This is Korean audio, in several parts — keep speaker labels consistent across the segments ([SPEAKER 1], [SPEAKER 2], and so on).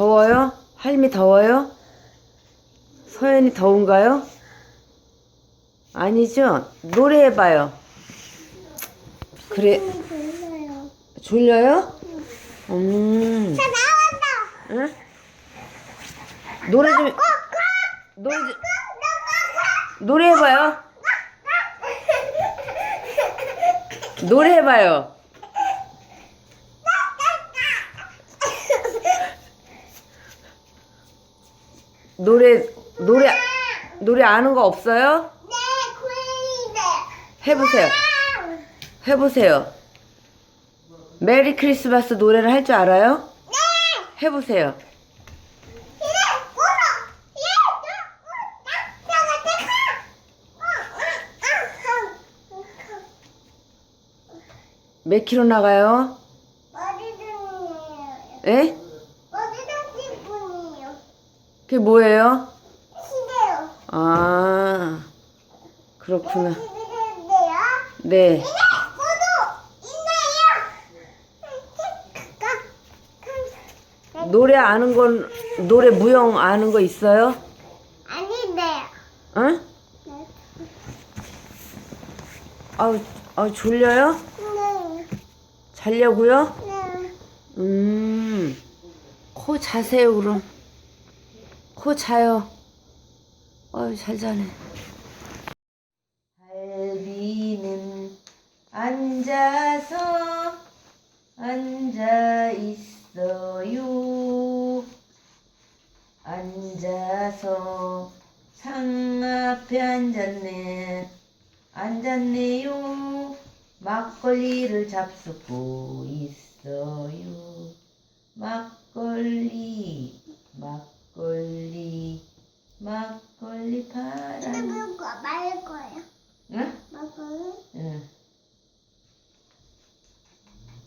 [SPEAKER 1] 더워요? 할미 더워요? 서연이 더운가요? 아니죠? 노래해봐요. 그래. 졸려요? 음,
[SPEAKER 2] 자 나왔다.
[SPEAKER 1] 응? 노래 좀, 노래 좀, 노래해봐요. 노래해봐요. 노래, 노래, 노래 아는 거 없어요?
[SPEAKER 2] 네.
[SPEAKER 1] 해보세요. 해보세요. 메리 크리스마스 노래를 할 줄 알아요?
[SPEAKER 2] 네.
[SPEAKER 1] 해보세요. 몇 킬로 나가요? 에? 그게 뭐예요?
[SPEAKER 2] 시대요.
[SPEAKER 1] 아, 그렇구나. 네.
[SPEAKER 2] 있나요?
[SPEAKER 1] 노래 아는 건, 노래 무용 아는 거 있어요?
[SPEAKER 2] 아닌데요.
[SPEAKER 1] 응? 아우, 아우, 졸려요?
[SPEAKER 2] 네.
[SPEAKER 1] 자려고요?
[SPEAKER 2] 네.
[SPEAKER 1] 음, 코 자세요, 그럼. 코 자요. 어유 잘 자네. 할비는 앉아서 앉아 있어요. 앉아서 창 앞에 앉았네. 앉았네요. 막걸리를 잡수고 있어요. 막걸리, 막 걸리, 막걸리 파란.
[SPEAKER 2] 누구 말 거예요?
[SPEAKER 1] 응?
[SPEAKER 2] 먹어요?
[SPEAKER 1] 응.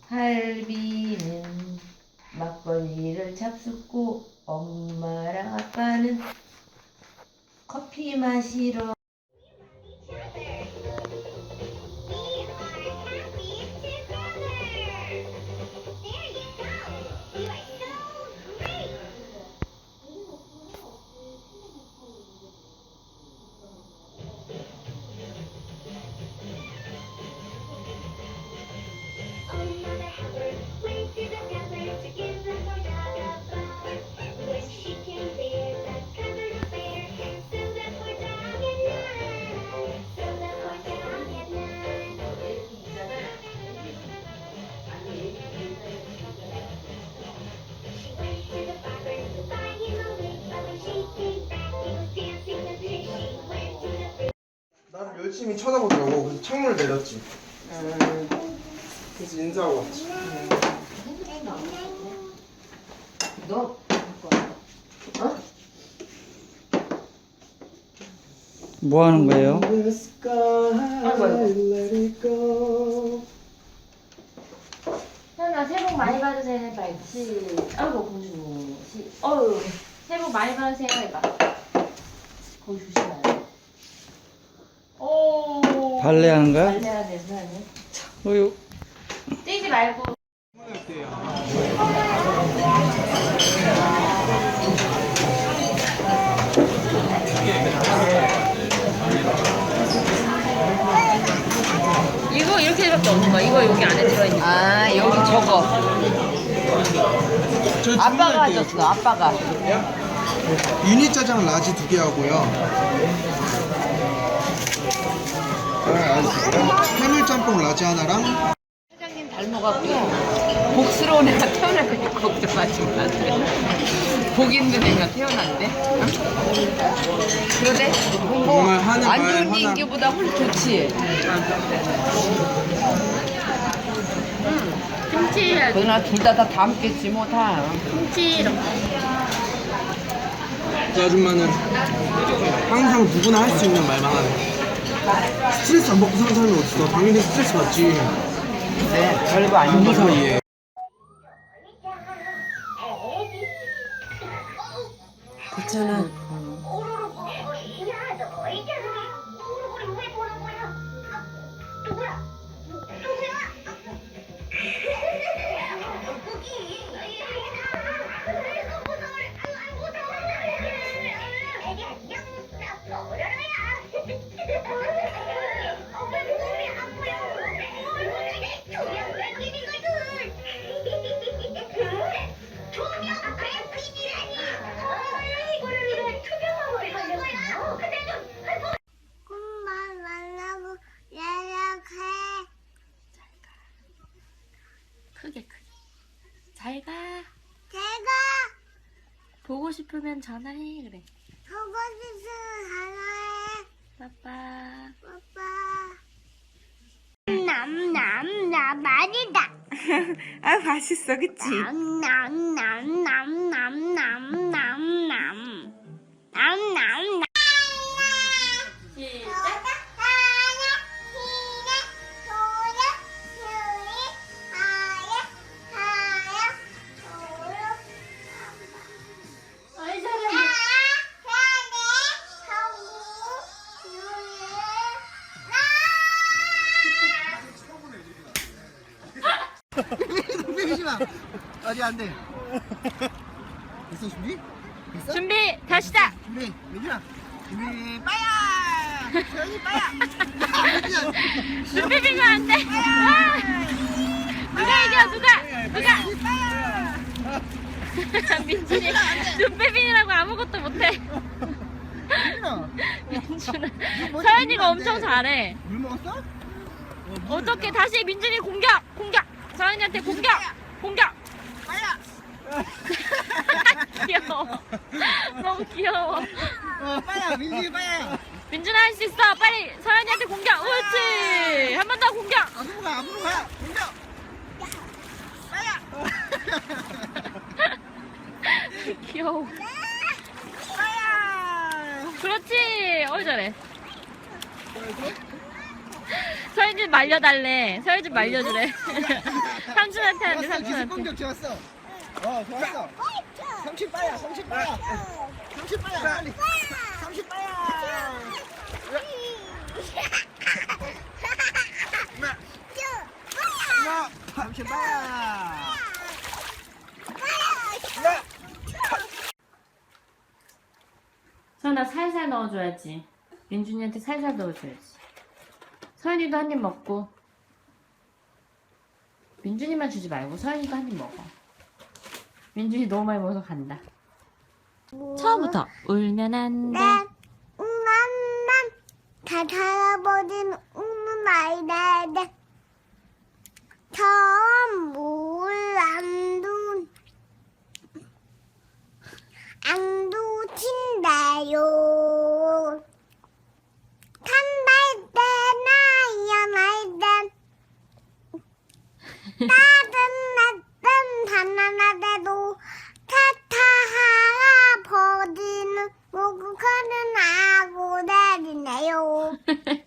[SPEAKER 1] 할비
[SPEAKER 3] 열심히 쳐다보더라고. 그래서 창문을 내렸지.
[SPEAKER 1] 음,
[SPEAKER 3] 그래서 인사하고 왔지.
[SPEAKER 1] 너 어?
[SPEAKER 4] 뭐 하는 거예요?
[SPEAKER 5] 현아 새해 복 많이 받으세요 해봐 시 아이고 공주 시 어유 새해 복 많이 받으세요 해봐 공주 오
[SPEAKER 4] 발레 하는 거야?
[SPEAKER 5] 발레야 돼 선생님
[SPEAKER 4] 어유
[SPEAKER 5] 뛰지 말고. 이거 이렇게밖에 없는 거야. 이거 여기 안에 들어있는 거.
[SPEAKER 1] 아 여기 저거. 아빠가 하셨어 아빠가.
[SPEAKER 3] 유니 짜장 라지 두 개 하고요. 아, 알겠습니다. 해물 짬뽕 라지 하나랑
[SPEAKER 1] 사장님 닮아갖고 복스러운 애가 태어나니까 걱정하지 마. 복 있는 애가 태어난대. 응? 그러대? 뭐
[SPEAKER 3] 정말 하는 안말
[SPEAKER 1] 좋은
[SPEAKER 3] 하나-
[SPEAKER 1] 인기보다 훨씬 좋지.
[SPEAKER 5] 김치
[SPEAKER 1] 그러나 둘 다 다 닮겠지 뭐 다.
[SPEAKER 5] 김치 이렇게
[SPEAKER 3] 이 아줌마는 항상 누구나 할 수 있는 말만 하네. 스트레스 안 받고 사는 사람이 어딨어? 당연히 스트레스 받지.
[SPEAKER 1] 네, 별거 아닌 거
[SPEAKER 3] 사이에.
[SPEAKER 1] 괜찮아.
[SPEAKER 5] 싶으면 전화해. 그래.
[SPEAKER 2] 하고 싶으면 전화해
[SPEAKER 5] 빠빠.
[SPEAKER 2] 빠빠 남남남 맛있다.
[SPEAKER 1] 아 맛있어. 그치?
[SPEAKER 2] 남남남.
[SPEAKER 3] 안돼 됐어 준비? 됐어?
[SPEAKER 5] 준비 다시다.
[SPEAKER 3] 준비 민준아 준비 빠야 서연이 빠야 민준아
[SPEAKER 5] 눈 비비면 안 돼. 아! 누가 이겨 누가 누가. 민준이 눈 비비느라고 아무것도 못해.
[SPEAKER 3] 민준아
[SPEAKER 5] 서연이가 엄청 잘해.
[SPEAKER 3] 물 먹었어? 어, 물
[SPEAKER 5] 어떻게. 다시 민준이 공격 공격. 서연이한테 공격 공격.
[SPEAKER 3] 빠야
[SPEAKER 5] 귀여워. 너무 귀여워.
[SPEAKER 3] 어 빠야 민준이 빠야
[SPEAKER 5] 민준아 할 수 있어. 빨리 서연이한테 공격. 옳지. 한 번 더 공격.
[SPEAKER 3] 앞으로 가 앞으로 가 민준 빠야
[SPEAKER 5] 귀여워.
[SPEAKER 3] 빠야
[SPEAKER 5] 그렇지. 어이 잘해. 서 연좀 말려달래. 좀 말려주래. 삼촌한테 하는데
[SPEAKER 3] 좋았어
[SPEAKER 5] 삼촌한테.
[SPEAKER 3] 공격 좋았어 어 좋았어 삼십 빠야 삼십 빠야 삼십 빠야 빨리 삼십 빠야 나 삼십 빠야 나
[SPEAKER 5] 서연아 살살 넣어줘야지. 민준이한테 살살 넣어줘야지. 서연이도 한 입 먹고. 민준이만 주지 말고 서연이도 한 입 먹어. 민준이 너무 많이 먹어서 간다. 처음부터 울면 안 돼.
[SPEAKER 2] 난 우난난 다 할아버지는 우는 아이들 처음 물안둔 안 두친다요 한달 때나 이어날 땐 따뜻한 바나나대도 타타 할아버지는 목욕하는 아고 내리네요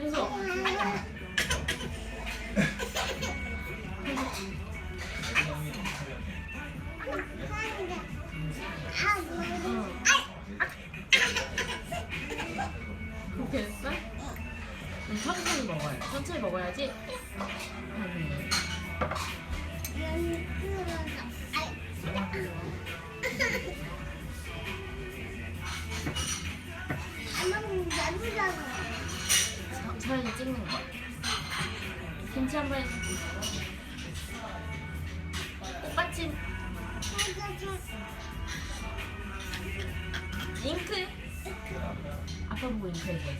[SPEAKER 5] 그래서? 음, 천천히 먹어야지. 음. 서- 서연이 찍는 거. 김치 한번 해줄게. 꽃받침. 잉크. 아빠 보고 잉크 해줘.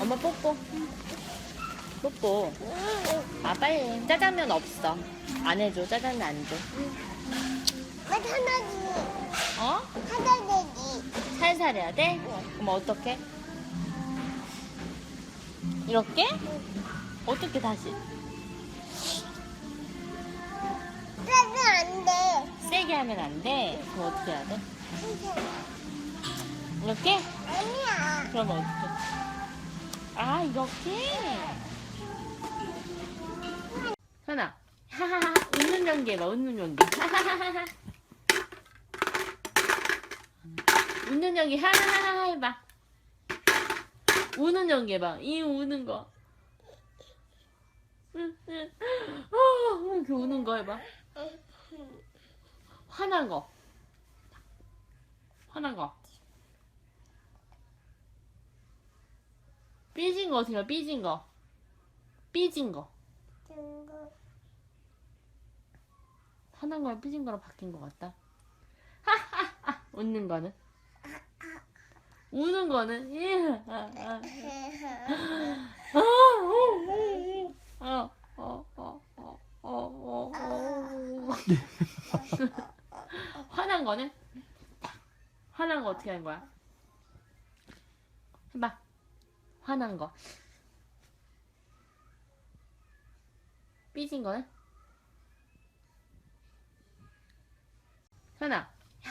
[SPEAKER 5] 엄마 뽀뽀. 뽀뽀. 아 빨리. 짜장면 없어. 안 해줘. 짜장면 안 줘.
[SPEAKER 2] 나 하나 지.
[SPEAKER 5] 어?
[SPEAKER 2] 하나지.
[SPEAKER 5] 살살 해야 돼? 그럼 어떻게? 이렇게? 어떻게 다시?
[SPEAKER 2] 빼면 안 돼.
[SPEAKER 5] 세게 하면 안 돼. 그럼 어떻게 해야 돼? 이렇게?
[SPEAKER 2] 아니야.
[SPEAKER 5] 그러면 어떻게? 아 이렇게? 현아 하하하 웃는 연기 해봐 웃는 연기 웃는 연기 하하하하 해봐 우는 연기 해봐 이 우는 거. 어, 이렇게 우는 거 해봐 화난 거 화난 거 삐진 거 해? 삐진 거 삐진 거. 화난 거랑 삐진 거랑 바뀐 것 같다. 웃는 거는 우는 거는 예. 아, 아. 아, 어, 어, 어, 어, 어, 어, 어. 화난 거는 화난 거 어떻게 하는 거야? 해봐. 화난 거. 삐진 거는?